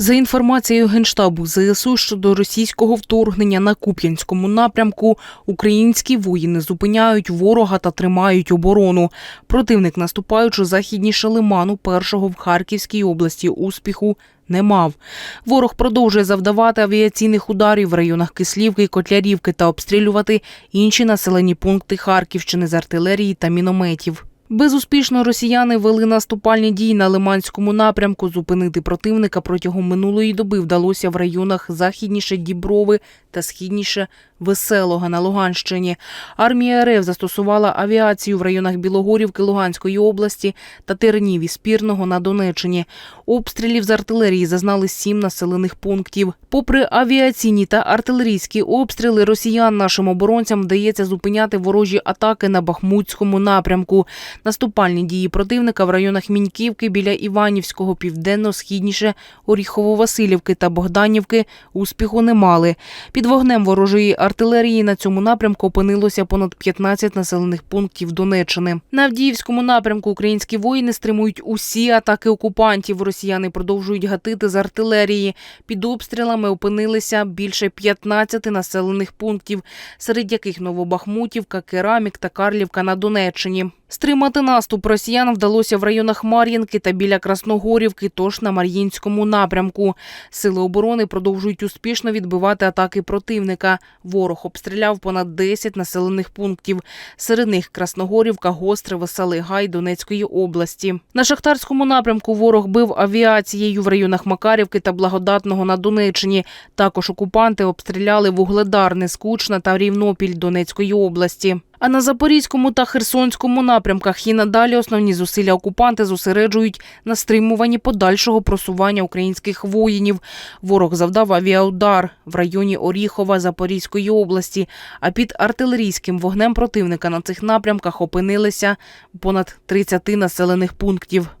За інформацією Генштабу ЗСУ щодо російського вторгнення на Куп'янському напрямку, українські воїни зупиняють ворога та тримають оборону. Противник, наступаючи західніше лиману, першого в Харківській області успіху не мав. Ворог продовжує завдавати авіаційних ударів в районах Кислівки Котлярівки та обстрілювати інші населені пункти Харківщини з артилерії та мінометів. Безуспішно росіяни вели наступальні дії на Лиманському напрямку. Зупинити противника протягом минулої доби вдалося в районах західніше Діброви та східніше Веселого на Луганщині. Армія РФ застосувала авіацію в районах Білогорівки Луганської області та Тернів і Спірного на Донеччині. Обстрілів з артилерії зазнали сім населених пунктів. Попри авіаційні та артилерійські обстріли, росіян нашим оборонцям вдається зупиняти ворожі атаки на Бахмутському напрямку. Наступальні дії противника в районах Міньківки біля Іванівського, південно-східніше Оріхово-Василівки та Богданівки успіху не мали. Під вогнем ворожої артилерії на цьому напрямку опинилося понад 15 населених пунктів Донеччини. На Авдіївському напрямку українські воїни стримують усі атаки окупантів. Росіяни продовжують гатити з артилерії. Під обстрілами опинилися більше 15 населених пунктів, серед яких Новобахмутівка, Керамік та Карлівка на Донеччині. Стримати наступ росіян вдалося в районах Мар'їнки та біля Красногорівки, тож на Мар'їнському напрямку. Сили оборони продовжують успішно відбивати атаки противника. Ворог обстріляв понад 10 населених пунктів. Серед них Красногорівка, Гостре, Веселий Гай Донецької області. На Шахтарському напрямку ворог бив авіацією в районах Макарівки та Благодатного на Донеччині. Також окупанти обстріляли Вугледар, Нескучна та Рівнопіль Донецької області. А на Запорізькому та Херсонському напрямках і надалі основні зусилля окупанти зосереджують на стримуванні подальшого просування українських воїнів. Ворог завдав авіаудар в районі Оріхова Запорізької області. А під артилерійським вогнем противника на цих напрямках опинилися понад 30 населених пунктів.